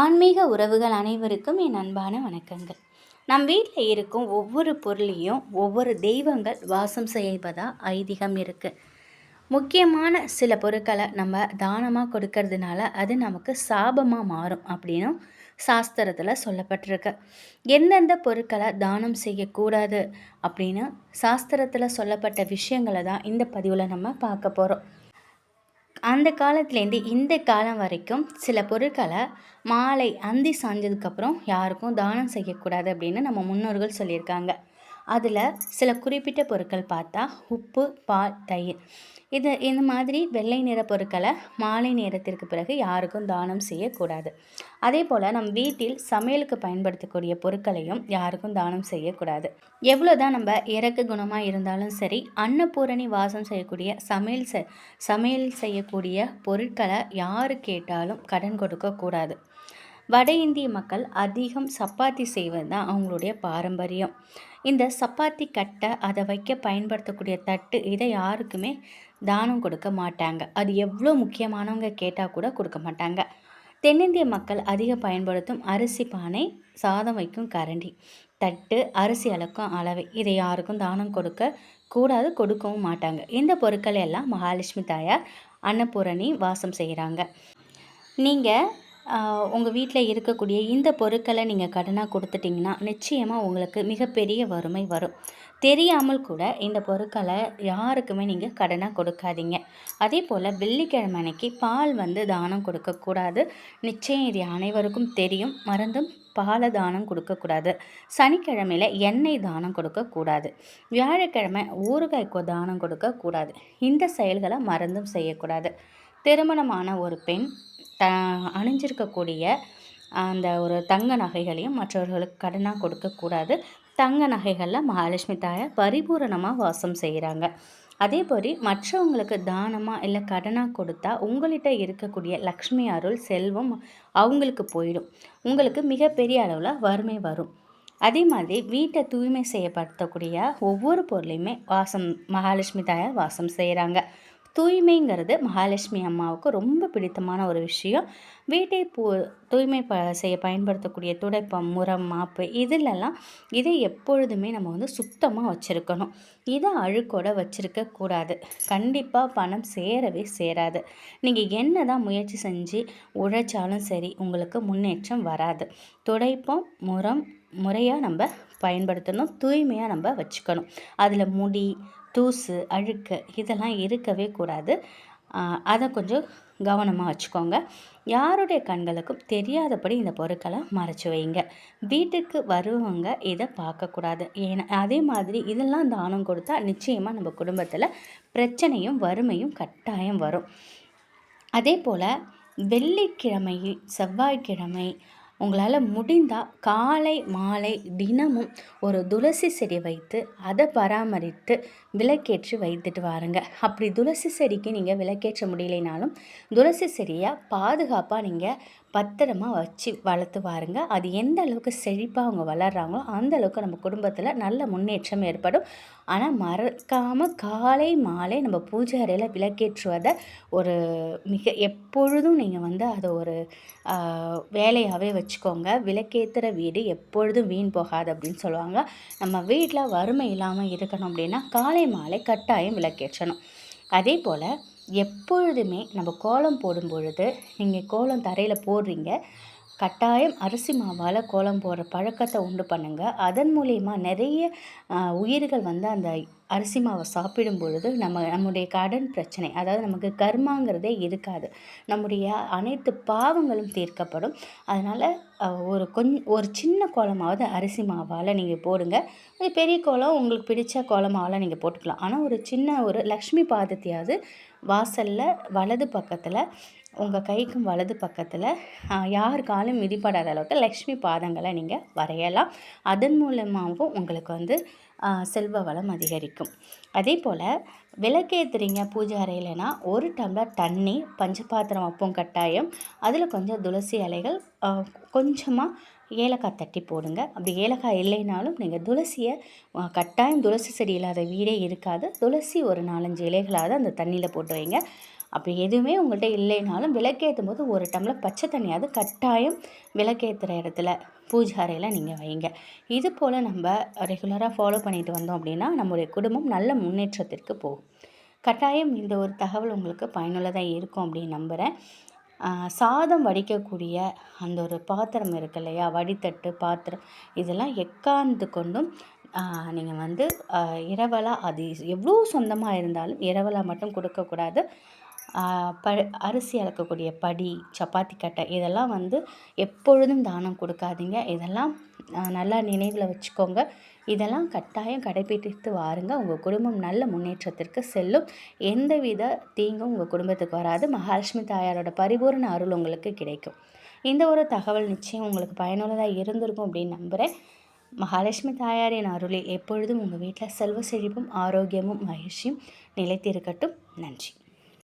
ஆன்மீக உறவுகள் அனைவருக்கும் என் அன்பான வணக்கங்கள். நம் வீட்டில் இருக்கும் ஒவ்வொரு பொருளையும் ஒவ்வொரு தெய்வங்கள் வாசம் செய்வதாக ஐதீகம் இருக்குது முக்கியமான சில பொருட்களை நம்ம தானமாக கொடுக்கறதுனால அது நமக்கு சாபமாக மாறும் அப்படின்னும் சாஸ்திரத்தில் சொல்லப்பட்டிருக்கு. எந்தெந்த பொருட்களை தானம் செய்யக்கூடாது அப்படின்னு சாஸ்திரத்தில் சொல்லப்பட்ட விஷயங்களை தான் இந்த பதிவில் நம்ம பார்க்க போகிறோம் அந்த காலத்துலேருந்து இந்த காலம் வரைக்கும் சில பொருட்களை மாலை அந்தி சாஞ்சதுக்கப்புறம் யாருக்கும் தானம் செய்யக்கூடாது அப்படின்னு நம்ம முன்னோர்கள் சொல்லியிருக்காங்க. அதில் சில குறிப்பிட்ட பொருட்கள் பார்த்தா உப்பு பால் தயிர். இது இந்த மாதிரி வெள்ளை நிற பொருட்களை மாலை நேரத்திற்கு பிறகு யாருக்கும் தானம் செய்யக்கூடாது. அதே போல் நம் வீட்டில் சமையலுக்கு பயன்படுத்தக்கூடிய பொருட்களையும் யாருக்கும் தானம் செய்யக்கூடாது. எவ்வளோ தான் நம்ம இறக்கு குணமாக இருந்தாலும் சரி அன்னபூரணி வாசம் செய்யக்கூடிய சமையல் செ சமையல் செய்யக்கூடிய பொருட்களை யார் கேட்டாலும் கடன் கொடுக்கக்கூடாது வட இந்திய மக்கள் அதிகம் சப்பாத்தி செய்வது தான் அவங்களுடைய பாரம்பரியம். இந்த சப்பாத்தி கட்டை அதை வைக்க பயன்படுத்தக்கூடிய தட்டு இதை யாருக்குமே தானம் கொடுக்க மாட்டாங்க. அது எவ்வளோ முக்கியமானவங்க கேட்டால் கூட கொடுக்க மாட்டாங்க. தென்னிந்திய மக்கள் அதிக பயன்படுத்தும் அரிசி பானை சாதம் வைக்கும் கரண்டி. தட்டு அரிசி அளக்கும் அளவை. இதை யாருக்கும் தானம் கொடுக்க கூடாது கொடுக்கவும் மாட்டாங்க. இந்த பொருட்கள் எல்லாம் மகாலட்சுமி தாயார் அன்னபூரணி வாசம் செய்கிறாங்க நீங்கள் உங்கள் வீட்டில் இருக்கக்கூடிய இந்த பொருட்களை நீங்கள் கடனாக கொடுத்துட்டிங்கன்னா நிச்சயமாக உங்களுக்கு மிகப்பெரிய வறுமை வரும். தெரியாமல் கூட இந்த பொருட்களை யாருக்குமே நீங்கள் கடனாக கொடுக்காதீங்க. அதே போல் வெள்ளிக்கிழமை அன்னைக்கு பால் வந்து தானம் கொடுக்கக்கூடாது நிச்சயம் இது அனைவருக்கும் தெரியும். மறந்தும் பாலை தானம் கொடுக்கக்கூடாது சனிக்கிழமையில் எண்ணெய் தானம் கொடுக்கக்கூடாது வியாழக்கிழமை ஊறுகாய்க்கோ தானம் கொடுக்கக்கூடாது இந்த செயல்களை மறந்தும் செய்யக்கூடாது திருமணமான ஒரு பெண் த அணிஞ்சிருக்கக்கூடிய அந்த ஒரு தங்க நகைகளையும் மற்றவர்களுக்கு கடனாக கொடுக்கக்கூடாது. தங்க நகைகளில் மகாலட்சுமி தாயார் பரிபூரணமாக வாசம் செய்கிறாங்க அதே மற்றவங்களுக்கு தானமாக இல்லை கடனாக கொடுத்தா உங்கள்கிட்ட இருக்கக்கூடிய லக்ஷ்மி அருள் செல்வம் அவங்களுக்கு போயிடும். உங்களுக்கு மிகப்பெரிய அளவில் வறுமை வரும். அதே மாதிரி வீட்டை தூய்மை செய்யப்படுத்தக்கூடிய ஒவ்வொரு பொருளையுமே வாசம் மகாலட்சுமி தாயார் வாசம் செய்கிறாங்க தூய்மைங்கிறது மகாலட்சுமி அம்மாவுக்கு ரொம்ப பிடித்தமான ஒரு விஷயம். வீட்டை பூ தூய்மை ப செய்ய பயன்படுத்தக்கூடிய துடைப்பம் முரம் மாப்பு இதிலெல்லாம் இதை எப்பொழுதுமே நம்ம வந்து சுத்தமாக வச்சுருக்கணும். இதை அழுக்கோட வச்சுருக்க கூடாது. கண்டிப்பாக பணம் சேரவே சேராது. நீங்கள் என்ன தான் முயற்சி செஞ்சு உழைச்சாலும் சரி உங்களுக்கு முன்னேற்றம் வராது. துடைப்பம் முரம் முறையாக நம்ம பயன்படுத்தணும். தூய்மையாக நம்ம வச்சுக்கணும். அதில் முடி தூசு அழுக்கு இதெல்லாம் இருக்கவே கூடாது. அதை கொஞ்சம் கவனமாக வச்சுக்கோங்க. யாருடைய கண்களுக்கும் தெரியாதபடி இந்த பொருட்களை மறைச்சி வைங்க. வீட்டுக்கு வருவங்க இதை பார்க்கக்கூடாது. ஏன்னா அதே மாதிரி இதெல்லாம் தானம் கொடுத்தா நிச்சயமாக நம்ம குடும்பத்தில் பிரச்சனையும் வறுமையும் கட்டாயம் வரும். அதே போல் வெள்ளிக்கிழமை செவ்வாய்க்கிழமை உங்களால் முடிந்தால் காலை மாலை தினமும் ஒரு துளசி செடி வைத்து அதை பராமரித்து விளக்கேற்றி வைத்துட்டு வாருங்க. அப்படி துளசி செடிக்கு நீங்கள் விளக்கேற்ற முடியலைனாலும் துளசி செடியை பாதுகாப்பாக நீங்கள் பத்திரமா வச்சு வளர்த்து பாருங்க அது எந்த அளவுக்கு செழிப்பாக அவங்க வளர்கிறாங்களோ அந்த அளவுக்கு நம்ம குடும்பத்தில் நல்ல முன்னேற்றம் ஏற்படும். ஆனால் மறக்காமல் காலை மாலை நம்ம பூஜை அறையில் விளக்கேற்றுவதை ஒரு மிக எப்பொழுதும் நீங்கள் வந்து அதை ஒரு வேலையாகவே வச்சுக்கோங்க. விளக்கேற்றுற வீடு எப்பொழுதும் வீண் போகாது அப்படின்னு சொல்லுவாங்க. நம்ம வீட்டில் வறுமை இல்லாமல் இருக்கணும் அப்படின்னா காலை மாலை கட்டாயம் விளக்கேற்றணும். அதே போல் எப்பொழுதுமே நம்ம கோலம் போடும் பொழுது நீங்கள் கோலம் தரையில் போடுறீங்க. கட்டாயம் அரிசி மாவால் கோலம் போடுற பழக்கத்தை உண்டு பண்ணுங்கள் அதன் மூலிமா நிறைய உயிர்கள் வந்து அந்த அரிசி மாவை சாப்பிடும் பொழுது நம்ம நம்முடைய கடன் பிரச்சனை அதாவது நமக்கு கர்மாங்கிறதே இருக்காது. நம்முடைய அனைத்து பாவங்களும் தீர்க்கப்படும். அதனால் ஒரு கொஞ்ச ஒரு சின்ன கோலமாவது அரிசி மாவால் நீங்கள் போடுங்க. ஒரு பெரிய கோலம் உங்களுக்கு பிடிச்ச கோலமாவில் நீங்கள் போட்டுக்கலாம். ஆனால் ஒரு சின்ன ஒரு லக்ஷ்மி பாதத்தையாவது வாசலில் வலது பக்கத்தில் உங்கள் கைக்கும் வலது பக்கத்தில் யார் காலும் மிதிப்படாத அளவுக்கு லக்ஷ்மி பாதங்களை நீங்கள் வரையலாம். அதன் மூலமாகவும் உங்களுக்கு வந்து செல்வ வளம் அதிகரிக்கும். அதே போல் விளக்கேற்றுறீங்க பூஜை அறையிலனா ஒரு டம்ளர் தண்ணி பஞ்சபாத்திரம் வைப்போம் கட்டாயம் அதில் கொஞ்சம் துளசி இலைகள் கொஞ்சமாக ஏலக்காய் தட்டி போடுங்க. அப்படி ஏலக்காய் இல்லைனாலும் நீங்கள் துளசியை கட்டாயம் துளசி செடி இல்லாத வீடே இருக்காது. துளசி ஒரு நாலஞ்சு இலைகளாவது அந்த தண்ணியில் போட்டு வைங்க. அப்படி எதுவுமே உங்கள்கிட்ட இல்லைனாலும் விளக்கேற்றும் போது ஒரு டம்ளர் பச்சை தண்ணியாவது கட்டாயம் விளக்கேற்றுற இடத்துல பூஜை அறையில் நீங்கள் வைங்க. இது போல் நம்ம ரெகுலராக ஃபாலோ பண்ணிட்டு வந்தோம் அப்படின்னா நம்முடைய குடும்பம் நல்ல முன்னேற்றத்திற்கு போகும். கட்டாயம் இந்த ஒரு தகவல் உங்களுக்கு பயனுள்ளதாக இருக்கும் அப்படின்னு நம்புகிறேன் சாதம் வடிக்கக்கூடிய அந்த ஒரு பாத்திரம் இருக்கு இல்லையா? வடித்தட்டு பாத்திரம். இதெல்லாம் எக்காந்து கொண்டும் நீங்கள் வந்து இரவலாக அது எவ்வளோ சொந்தமாக இருந்தாலும் இரவலாக மட்டும் கொடுக்கக்கூடாது ப அரிசி அளக்கக்கூடிய படி சப்பாத்தி கட்டை இதெல்லாம் வந்து எப்பொழுதும் தானம் கொடுக்காதீங்க. இதெல்லாம் நல்லா நினைவில் வச்சுக்கோங்க. இதெல்லாம் கட்டாயம் கடைபிடித்து வாருங்க. உங்கள் குடும்பம் நல்ல முன்னேற்றத்திற்கு செல்லும். எந்தவித தீங்கும் உங்கள் குடும்பத்துக்கு வராது. மகாலட்சுமி தாயாரோட பரிபூர்ண அருள் உங்களுக்கு கிடைக்கும். இந்த ஒரு தகவல் நிச்சயம் உங்களுக்கு பயனுள்ளதாக இருந்திருக்கும் அப்படின்னு நம்புகிறேன் மகாலட்சுமி தாயாரின் அருளில் எப்பொழுதும் உங்கள் வீட்டில் செல்வ செழிப்பும் ஆரோக்கியமும் மகிழ்ச்சியும் நிலைத்திருக்கட்டும். நன்றி.